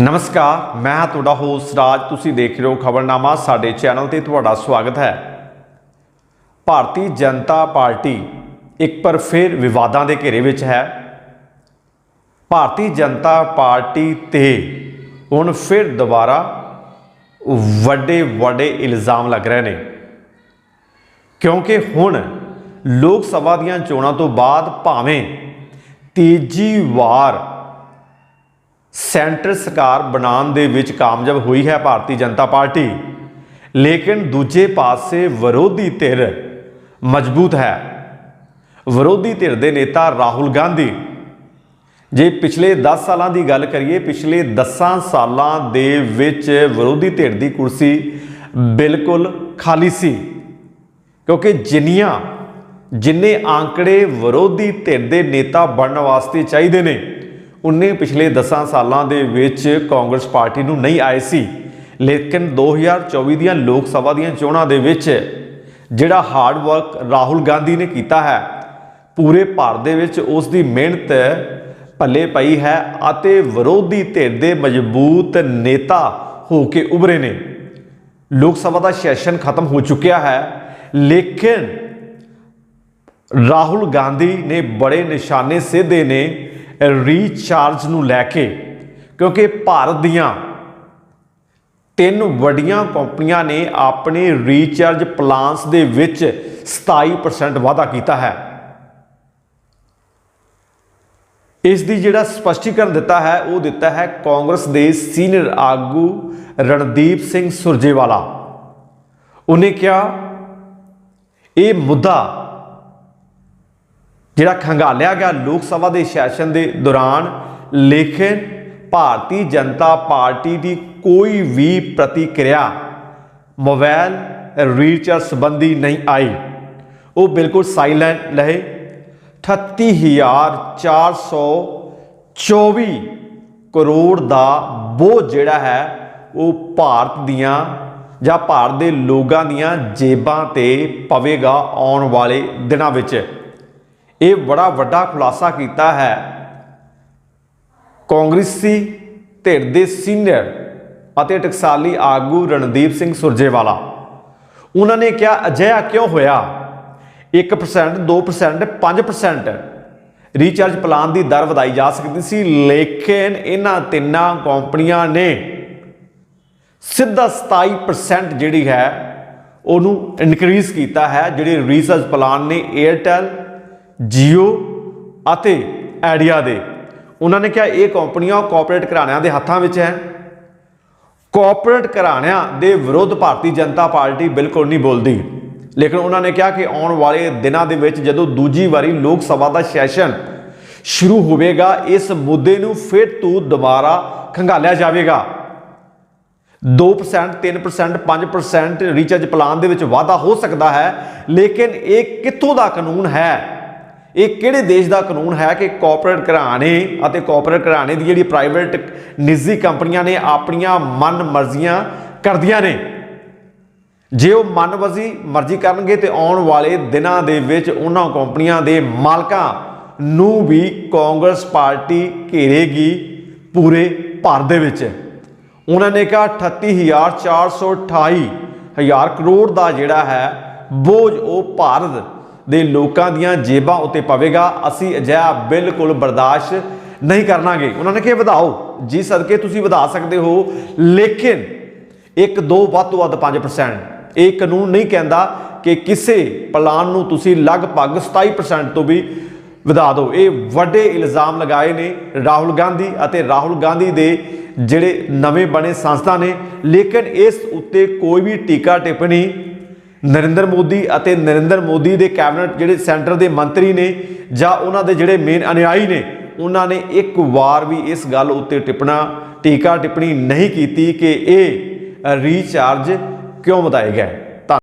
ਨਮਸਕਾਰ, ਮੈਂ ਤੁਹਾਡਾ ਹੋਸਟ ਰਾਜ। ਤੁਸੀਂ ਦੇਖ ਰਹੇ ਹੋ ਖਬਰਨਾਮਾ, ਸਾਡੇ ਚੈਨਲ ਤੇ ਤੁਹਾਡਾ ਸਵਾਗਤ ਹੈ। ਭਾਰਤੀ ਜਨਤਾ ਪਾਰਟੀ ਇੱਕ ਪਰ ਫਿਰ ਵਿਵਾਦਾਂ ਦੇ ਘੇਰੇ ਵਿੱਚ ਹੈ। ਭਾਰਤੀ ਜਨਤਾ ਪਾਰਟੀ ਤੇ ਹੁਣ ਫਿਰ ਦੁਬਾਰਾ ਵੱਡੇ ਵੱਡੇ ਇਲਜ਼ਾਮ ਲੱਗ ਰਹੇ ਨੇ। ਕਿਉਂਕਿ ਹੁਣ ਲੋਕ ਸਭਾ ਦੀਆਂ ਚੋਣਾਂ ਤੋਂ ਬਾਅਦ ਭਾਵੇਂ ਤੀਜੀ ਵਾਰ ਸੈਂਟਰ ਸਰਕਾਰ ਬਣਾਉਣ ਦੇ ਵਿੱਚ ਕਾਮਯਾਬ ਹੋਈ ਹੈ ਭਾਰਤੀ ਜਨਤਾ ਪਾਰਟੀ। ਲੇਕਿਨ ਦੂਜੇ ਪਾਸੇ ਵਿਰੋਧੀ ਧਿਰ ਮਜ਼ਬੂਤ ਹੈ। ਵਿਰੋਧੀ ਧਿਰ ਦੇ ਨੇਤਾ ਰਾਹੁਲ ਗਾਂਧੀ। ਜੇ ਪਿਛਲੇ 10 ਸਾਲਾਂ ਦੀ ਗੱਲ ਕਰੀਏ, ਪਿਛਲੇ 10 ਸਾਲਾਂ ਦੇ ਵਿੱਚ ਵਿਰੋਧੀ ਧਿਰ ਦੀ ਕੁਰਸੀ ਬਿਲਕੁਲ ਖਾਲੀ ਸੀ। ਕਿਉਂਕਿ ਜਿੰਨੀਆਂ, ਜਿੰਨੇ ਆંકੜੇ ਵਿਰੋਧੀ ਧਿਰ ਦੇ ਨੇਤਾ ਬਣਨ ਵਾਸਤੇ ਚਾਹੀਦੇ ਨੇ ਉਨੇ ਪਿਛਲੇ 10 ਸਾਲਾਂ ਦੇ ਵਿੱਚ ਕਾਂਗਰਸ ਪਾਰਟੀ ਨੂੰ ਨਹੀਂ ਆਏ ਸੀ, ਲੇਕਿਨ 2024 ਦੀਆਂ ਲੋਕ ਸਭਾ ਦੀਆਂ ਚੋਣਾਂ ਦੇ ਵਿੱਚ ਜਿਹੜਾ ਹਾਰਡ ਵਰਕ ਰਾਹੁਲ ਗਾਂਧੀ ਨੇ ਕੀਤਾ ਹੈ, ਪੂਰੇ ਭਾਰਤ ਦੇ ਵਿੱਚ ਉਸ ਦੀ ਮਿਹਨਤ ਭੱਲੇ ਪਈ ਹੈ ਅਤੇ ਵਿਰੋਧੀ ਧਿਰ ਦੇ ਮਜ਼ਬੂਤ ਨੇਤਾ ਹੋ ਕੇ ਉਭਰੇ ਨੇ। ਲੋਕ ਸਭਾ ਦਾ ਸੈਸ਼ਨ ਖਤਮ ਹੋ ਚੁੱਕਿਆ ਹੈ, ਲੇਕਿਨ ਰਾਹੁਲ ਗਾਂਧੀ ਨੇ ਬੜੇ ਨਿਸ਼ਾਨੇ ਸਿੱਧੇ ਨੇ ਰੀਚਾਰਜ ਨੂੰ ਲੈ ਕੇ, ਕਿਉਂਕਿ ਭਾਰਤ ਦੀਆਂ ਤਿੰਨ ਵੱਡੀਆਂ ਕੰਪਨੀਆਂ ਨੇ ਆਪਣੇ ਰੀਚਾਰਜ ਪਲਾਨਸ ਦੇ ਵਿੱਚ 27% ਵਾਧਾ ਕੀਤਾ ਹੈ। ਇਸ ਦੀ ਜਿਹੜਾ ਸਪਸ਼ਟੀਕਰਨ ਦਿੱਤਾ ਹੈ, ਉਹ ਦਿੱਤਾ ਹੈ ਕਾਂਗਰਸ ਦੇ ਸੀਨੀਅਰ ਆਗੂ ਰਣਦੀਪ ਸਿੰਘ ਸੁਰਜੇਵਾਲਾ। ਉਹਨੇ ਕਿਹਾ, ਇਹ ਮੁੱਦਾ ਜਿਹੜਾ ਖੰਗਾਲਿਆ ਗਿਆ ਲੋਕ ਸਭਾ ਦੇ ਸੈਸ਼ਨ ਦੇ ਦੌਰਾਨ, ਲੇਕਿਨ ਭਾਰਤੀ ਜਨਤਾ ਪਾਰਟੀ ਦੀ ਕੋਈ ਵੀ ਪ੍ਰਤੀਕਿਰਿਆ ਮੋਬਾਈਲ ਰੀਚਾਰਜ ਸੰਬੰਧੀ ਨਹੀਂ ਆਈ। ਉਹ ਬਿਲਕੁਲ ਸਾਇਲੈਂਟ ਰਹੇ। 38424 ਕਰੋੜ ਦਾ ਬੋਝ ਜਿਹੜਾ ਹੈ, ਉਹ ਭਾਰਤ ਦੀਆਂ ਜਾਂ ਭਾਰਤ ਦੇ ਲੋਕਾਂ ਦੀਆਂ ਜੇਬਾਂ ਤੇ ਪਵੇਗਾ ਆਉਣ ਵਾਲੇ ਦਿਨਾਂ ਵਿੱਚ। ਇਹ ਬੜਾ ਵੱਡਾ ਖੁਲਾਸਾ ਕੀਤਾ ਹੈ। ਕਾਂਗਰਸੀ ਧਿਰ ਦੇ ਸੀਨੀਅਰ ਅਤੇ ਟਕਸਾਲੀ ਆਗੂ ਰਣਦੀਪ ਸਿੰਘ ਸੁਰਜੇਵਾਲਾ। ਉਹਨਾਂ ਨੇ ਕਿਹਾ, ਅਜਿਹਾ ਕਿਉਂ ਹੋਇਆ? 1% 2% 5% ਰੀਚਾਰਜ ਪਲਾਨ ਦੀ ਦਰ ਵਧਾਈ ਜਾ ਸਕਦੀ ਸੀ, ਲੇਕਿਨ ਇਹਨਾਂ ਤਿੰਨਾਂ ਕੰਪਨੀਆਂ ਨੇ ਸਿੱਧਾ 27% ਜਿਹੜੀ ਹੈ, ਉਹਨੂੰ ਇਨਕਰੀਜ਼ ਕੀਤਾ ਹੈ, ਜਿਹੜੇ ਰੀਚਾਰਜ ਪਲਾਨ ਨੇ 에ਅਰਟੈਲ ਜੀਓ ਅਤੇ ਆਈਡੀਆ ਦੇ। ਉਹਨਾਂ ਨੇ ਕਿਹਾ, ਇਹ ਕੰਪਨੀਆਂ ਕਾਰਪੋਰੇਟ ਘਰਾਣਿਆਂ ਦੇ ਹੱਥਾਂ ਵਿੱਚ ਹੈ। ਕਾਰਪੋਰੇਟ ਘਰਾਣਿਆਂ ਦੇ ਵਿਰੁੱਧ ਭਾਰਤੀ ਜਨਤਾ ਪਾਰਟੀ ਬਿਲਕੁਲ ਨਹੀਂ ਬੋਲਦੀ। ਲੇਕਿਨ ਉਹਨਾਂ ਨੇ ਕਿਹਾ ਕਿ ਆਉਣ ਵਾਲੇ ਦਿਨਾਂ ਦੇ ਵਿੱਚ ਜਦੋਂ ਦੂਜੀ ਵਾਰੀ ਲੋਕ ਸਭਾ ਦਾ ਸੈਸ਼ਨ ਸ਼ੁਰੂ ਹੋਵੇਗਾ, ਇਸ ਮੁੱਦੇ ਨੂੰ ਫਿਰ ਤੋਂ ਦੁਬਾਰਾ ਖੰਗਾਲਿਆ ਜਾਵੇਗਾ। 2% 3% 5% ਰੀਚਾਰਜ ਪਲਾਨ ਦੇ ਵਿੱਚ ਵਾਧਾ ਹੋ ਸਕਦਾ ਹੈ, ਲੇਕਿਨ ਇਹ ਕਿੱਥੋਂ ਦਾ ਕਾਨੂੰਨ ਹੈ? ਇਹ ਕਿਹੜੇ ਦੇਸ਼ ਦਾ ਕਾਨੂੰਨ ਹੈ ਕਿ ਕਾਰਪੋਰੇਟ ਘਰਾਣੇ ਅਤੇ ਕਾਰਪੋਰੇਟ ਘਰਾਣੇ ਦੀ ਜਿਹੜੀ ਪ੍ਰਾਈਵੇਟ ਨਿੱਜੀ ਕੰਪਨੀਆਂ ਨੇ ਆਪਣੀਆਂ ਮਨ ਮਰਜ਼ੀਆਂ ਕਰਦੀਆਂ ਨੇ? ਜੇ ਉਹ ਮਨਵਜ਼ੀ ਮਰਜ਼ੀ ਕਰਨਗੇ ਤੇ ਆਉਣ ਵਾਲੇ ਦਿਨਾਂ ਦੇ ਵਿੱਚ ਉਹਨਾਂ ਕੰਪਨੀਆਂ ਦੇ ਮਾਲਕਾਂ ਨੂੰ ਵੀ ਕਾਂਗਰਸ ਪਾਰਟੀ ਘੇਰੇਗੀ ਪੂਰੇ ਭਾਰਤ ਦੇ ਵਿੱਚ। ਉਹਨਾਂ ਨੇ ਕਿਹਾ 38428 ਹਜ਼ਾਰ ਕਰੋੜ ਦਾ ਜਿਹੜਾ ਹੈ ਬੋਝ ਉਹ ਭਾਰਤ ਦੇ ਲੋਕਾਂ ਦੀਆਂ ਜੇਬਾਂ ਉੱਤੇ ਪਵੇਗਾ, ਅਸੀਂ ਅਜਿਹਾ ਬਿਲਕੁਲ ਬਰਦਾਸ਼ਤ ਨਹੀਂ ਕਰਨਾਗੇ। ਉਹਨਾਂ ਨੇ ਕਿਹਾ, ਵਧਾਓ। ਜੀ ਸਦਕੇ ਤੁਸੀਂ ਵਧਾ ਸਕਦੇ ਹੋ, ਲੇਕਿਨ ਇੱਕ ਦੋ ਵੱਧ ਤੋਂ ਵੱਧ 5% ਇਹ ਕਾਨੂੰਨ ਨਹੀਂ ਕਹਿੰਦਾ ਕਿ ਕਿਸੇ ਪਲਾਨ ਨੂੰ ਤੁਸੀਂ ਲਗਭਗ 27% ਤੋਂ ਵੀ ਵਧਾ ਦਿਓ। ਇਹ ਵੱਡੇ ਇਲਜ਼ਾਮ ਲਗਾਏ ਨੇ ਰਾਹੁਲ ਗਾਂਧੀ ਅਤੇ ਰਾਹੁਲ ਗਾਂਧੀ ਦੇ ਜਿਹੜੇ ਨਵੇਂ ਬਣੇ ਸੰਸਥਾ ਨੇ, ਲੇਕਿਨ ਇਸ ਉੱਤੇ ਕੋਈ ਵੀ ਟੀਕਾ ਟਿੱਪਣੀ ਨਰਿੰਦਰ ਮੋਦੀ ਅਤੇ ਨਰਿੰਦਰ ਮੋਦੀ ਦੇ ਕੈਬਨਿਟ ਜਿਹੜੇ ਸੈਂਟਰ ਦੇ ਮੰਤਰੀ ਨੇ ਜਾਂ ਉਹਨਾਂ ਦੇ ਜਿਹੜੇ ਮੇਨ ਅਨੁਯਾਈ ਨੇ, ਉਹਨਾਂ ਨੇ ਇੱਕ ਵਾਰ ਵੀ ਇਸ ਗੱਲ ਉੱਤੇ ਟਿੱਪਣਾ, ਟੀਕਾ ਟਿੱਪਣੀ ਨਹੀਂ ਕੀਤੀ ਕਿ ਇਹ ਰੀਚਾਰਜ ਕਿਉਂ ਵਧਾਏ ਗਏ।